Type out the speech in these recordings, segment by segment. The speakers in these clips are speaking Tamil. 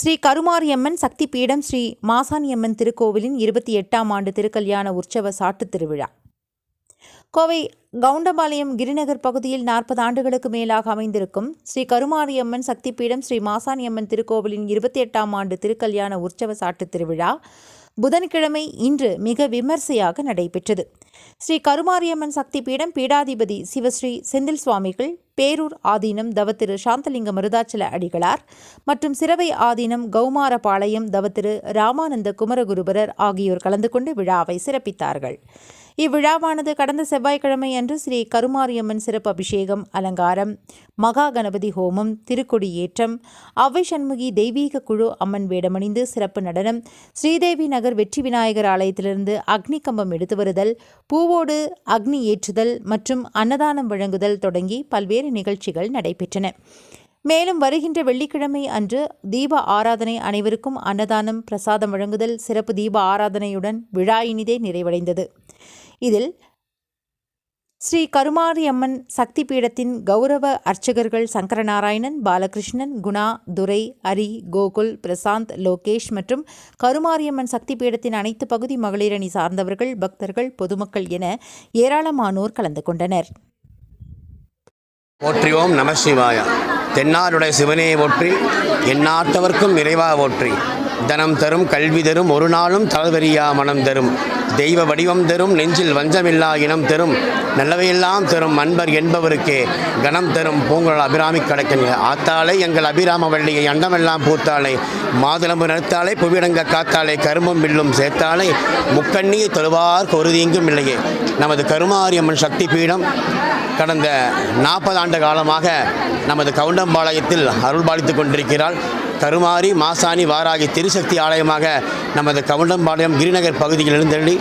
ஸ்ரீ கருமாரியம்மன் சக்தி பீடம் ஸ்ரீ மாசாணியம்மன் திருக்கோவிலின் இருபத்தி எட்டாம் ஆண்டு திருக்கல்யாண உற்சவ சாட்டு திருவிழா. கோவை கவுண்டபாளையம் கிரிநகர் பகுதியில் நாற்பது ஆண்டுகளுக்கு மேலாக அமைந்திருக்கும் ஸ்ரீ கருமாரியம்மன் சக்தி பீடம் ஸ்ரீ மாசாணியம்மன் திருக்கோவிலின் இருபத்தி எட்டாம் ஆண்டு திருக்கல்யாண உற்சவ சாட்டுத் திருவிழா புதன்கிழமை இன்று மிக விமர்சையாக நடைபெற்றது. ஸ்ரீ கருமாரியம்மன் சக்தி பீடம் பீடாதிபதி சிவஸ்ரீ செந்தில் சுவாமிகள் பேரூர் ஆதீனம் தவத்திரு சாந்தலிங்க மருதாச்சல அடிகளார் மற்றும் சிறவை ஆதீனம் கௌமாரபாளையம் தவத்திரு ராமானந்த குமரகுருபரர் ஆகியோர் கலந்து கொண்டு விழாவை சிறப்பித்தார்கள். இவ்விழாவானது கடந்த செவ்வாய்க்கிழமை அன்று ஸ்ரீ கருமாரியம்மன் சிறப்பு அபிஷேகம் அலங்காரம் மகா கணபதி ஹோமம் திருக்கொடியேற்றம் அவ்வை சண்முகி தெய்வீக குழு அம்மன் வேடமணிந்து சிறப்பு நடனம் ஸ்ரீதேவி நகர் வெற்றி விநாயகர் ஆலயத்திலிருந்து அக்னி கம்பம் எடுத்து வருதல் பூவோடு அக்னி ஏற்றுதல் மற்றும் அன்னதானம் வழங்குதல் தொடங்கி பல்வேறு நிகழ்ச்சிகள் நடைபெற்றன. மேலும் வருகின்ற வெள்ளிக்கிழமை அன்று தீப ஆராதனை அனைவருக்கும் அன்னதானம் பிரசாதம் வழங்குதல் சிறப்பு தீப ஆராதனையுடன் விழா இனிதே நிறைவடைந்தது. இதில் ஸ்ரீ கருமாரியம்மன் சக்தி பீடத்தின் கௌரவ அர்ச்சகர்கள் சங்கரநாராயணன் பாலகிருஷ்ணன் குணா துரை அரி கோகுல் பிரசாந்த் லோகேஷ் மற்றும் கருமாரியம்மன் சக்தி பீடத்தின் அனைத்து பகுதி மகளிரணி சார்ந்தவர்கள் பக்தர்கள் பொதுமக்கள் என ஏராளமானோர் கலந்து கொண்டனர். போற்றி ஓம் நம சிவாயா. தென்னாருடைய சிவனே போற்றி எந்நாட்டவர்க்கும் நிறைவாக போற்றி. தனம் தரும் கல்வி தரும் ஒரு நாளும் தளவரியா மனம் தரும். தெய்வ வடிவம் தரும் நெஞ்சில் வஞ்சமில்லா இனம் தரும் நல்லவையெல்லாம் தரும் அன்பர் என்பவருக்கே கணம் தரும் பூங்குழல் அபிராமி கடக்கன். ஆத்தாளை எங்கள் அபிராம வள்ளியை அண்டமெல்லாம் பூத்தாளை மாதுளம்பு நிறுத்தாளை புவிடங்க காத்தாளை கரும்பும் வில்லும் சேர்த்தாளை முக்கண்ணியை தொழுவார் கொருதீங்கும் இல்லையே. நமது கருமாரியம்மன் சக்தி பீடம் கடந்த நாற்பது ஆண்டு காலமாக நமது கவுண்டம்பாளையத்தில் அருள்பாலித்து கொண்டிருக்கிறாள். கருமாரி மாசாணி வாராகி திருசக்தி ஆலயமாக நமது கவுண்டம்பாளையம் கிரிநகர் பகுதியில் எழுந்தள்ளி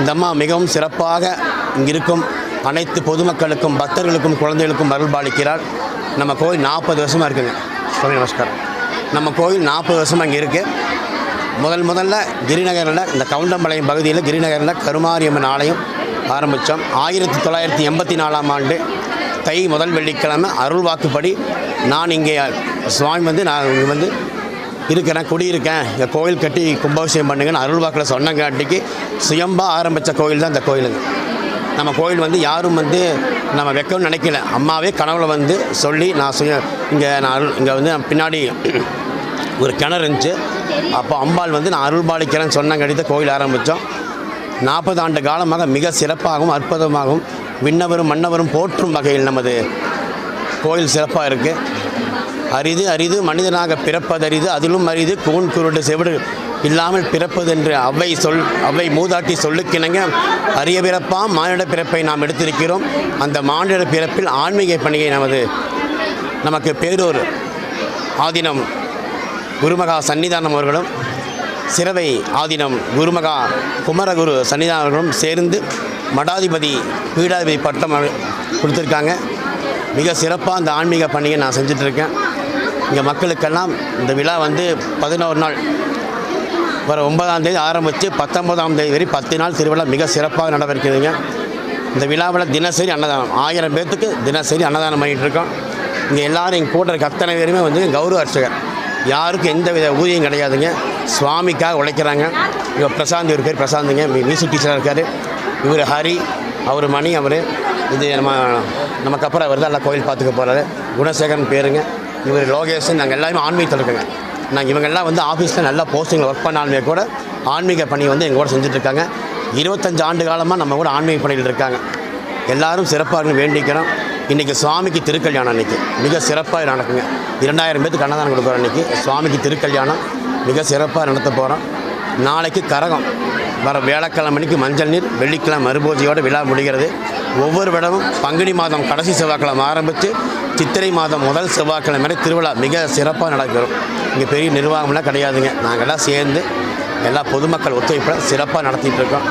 இந்த அம்மா மிகவும் சிறப்பாக இங்கிருக்கும் அனைத்து பொதுமக்களுக்கும் பக்தர்களுக்கும் குழந்தைகளுக்கும் அருள்பாலிக்கிறாள் நம்ம கோயில் நாற்பது வருஷமாக இருக்குங்க. சுவாமி நமஸ்காரம். நம்ம கோயில் நாற்பது வருஷமாக இங்கே இருக்குது முதல் முதல்ல கிரிநகரில் இந்த கவுண்டம்பாளையம் பகுதியில் கிரிநகரில் கருமாரியம்மன் ஆலயம் ஆரம்பித்தோம் ஆயிரத்தி தொள்ளாயிரத்தி எண்பத்தி நாலாம் ஆண்டு தை முதல் வெள்ளிக்கிழமை அருள் வாக்குப்படி நான் இங்கே சுவாமி வந்து நான் இங்கே வந்து இருக்கிறேன் குடியிருக்கேன். இந்த கோயில் கட்டி கும்பாபிஷேகம் பண்ணுங்கன்னு அருள்வாக்கில் சொன்னங்காட்டிக்கு சுயம்பா ஆரம்பித்த கோயில் தான் இந்த கோயிலுங்க நம்ம கோயில் வந்து யாரும் வந்து நம்ம வைக்கணும்னு நினைக்கல. அம்மாவே கனவுல வந்து சொல்லி நான் சுய இங்கே நான் அருள் இங்கே வந்து பின்னாடி ஒரு கிணறு இருந்துச்சு. அப்போ அம்பாள் வந்து நான் அருள் பாலிக்கிறேன்னு சொன்னங்காட்டி கோயில் ஆரம்பித்தோம் நாற்பது ஆண்டு காலமாக மிக சிறப்பாகவும் அற்புதமாகவும் விண்ணவரும் மன்னவரும் போற்றும் வகையில் நமது கோயில் சிறப்பாக இருக்குது அரிது அரிது மனிதனாக பிறப்பதரிது அதிலும் அரிது கூன் குருடு செவிடு இல்லாமல் பிறப்பதென்று அவ்வை சொல் அவ்வை மூதாட்டி சொல்லுக்கிணங்க. அரிய பிறப்பாம் மானிட பிறப்பை நாம் எடுத்திருக்கிறோம். அந்த மானிட பிறப்பில் ஆன்மீக பணியை நமது நமக்கு பேரூர் ஆதீனம் குருமகா சன்னிதானம் அவர்களும் சிறவை ஆதீனம் குருமகா குமரகுரு சன்னிதானம் அவர்களும் சேர்ந்து மடாதிபதி பீடாதிபதி பட்டம் கொடுத்துருக்காங்க. மிக சிறப்பாக அந்த ஆன்மீக பணியை நான் செஞ்சிட்ருக்கேன். இங்கே மக்களுக்கெல்லாம் இந்த விழா வந்து பதினோரு நாள். வர ஒன்பதாம் தேதி ஆரம்பித்து பத்தொன்பதாம் தேதி வரை பத்து நாள் திருவிழா மிக சிறப்பாக நடைபெறுகிறதுங்க இந்த விழாவில் தினசரி அன்னதானம் ஆயிரம் பேர்த்துக்கு தினசரி அன்னதானம் பண்ணிகிட்ருக்கோம் இங்கே எல்லோரும் எங்கள் கூட அத்தனை பேருமே வந்து கௌரவ அர்ச்சகர். யாருக்கும் எந்த வித ஊதியம் கிடையாதுங்க. சுவாமிக்காக உழைக்கிறாங்க. இவர் பிரசாந்த் இவர் பேர் பிரசாந்துங்க. மியூசிக் டீச்சராக இருக்கார். இவர் ஹரி அவர் மணி அவர். இது நம்ம நமக்கு அப்புறம் அவர் தான் கோயில் பார்த்துக்க போகிறாரு குணசேகரன் பேருங்க. இவர் லோகேஷன் நாங்கள் எல்லாருமே ஆன்மீகத்தில் இருக்கோங்க. நாங்கள் இவங்கெல்லாம் வந்து ஆஃபீஸில் நல்லா போஸ்டிங்கில் ஒர்க் பண்ணாலுமே கூட ஆன்மீக பணி வந்து எங்கள் கூட செஞ்சுட்ருக்காங்க இருபத்தஞ்சு ஆண்டு காலமாக நம்ம கூட ஆன்மீக பணியில் இருக்காங்க. எல்லாரும் சிறப்பாக வேண்டிக்கிறோம். இன்றைக்கி சுவாமிக்கு திருக்கல்யாணம் அன்றைக்கி மிக சிறப்பாக நடக்குங்க. இரண்டாயிரம் பேருக்கு அன்னதானம் கொடுக்குறோம் அன்றைக்கி சுவாமிக்கு திருக்கல்யாணம். மிக சிறப்பாக நடத்த போகிறோம் நாளைக்கு கரகம். வர வியாழக்கிழமைக்கு மஞ்சள் நீர் வெள்ளிக்கிழமை மறுபூஜையோடு விழா முடிகிறது. ஒவ்வொரு விடமும் பங்குனி மாதம் கடைசி செவ்வாய்க்கிழமை ஆரம்பித்து சித்திரை மாதம் முதல் செவ்வாய்க்கிழமை வரை திருவிழா மிக சிறப்பாக நடைபெறும். இங்கே பெரிய நிர்வாகம்லாம் கிடையாதுங்க. நாங்கள்லாம் சேர்ந்து எல்லா பொதுமக்கள் ஒத்துழைப்பில் சிறப்பாக நடத்திட்டு இருக்கோம்.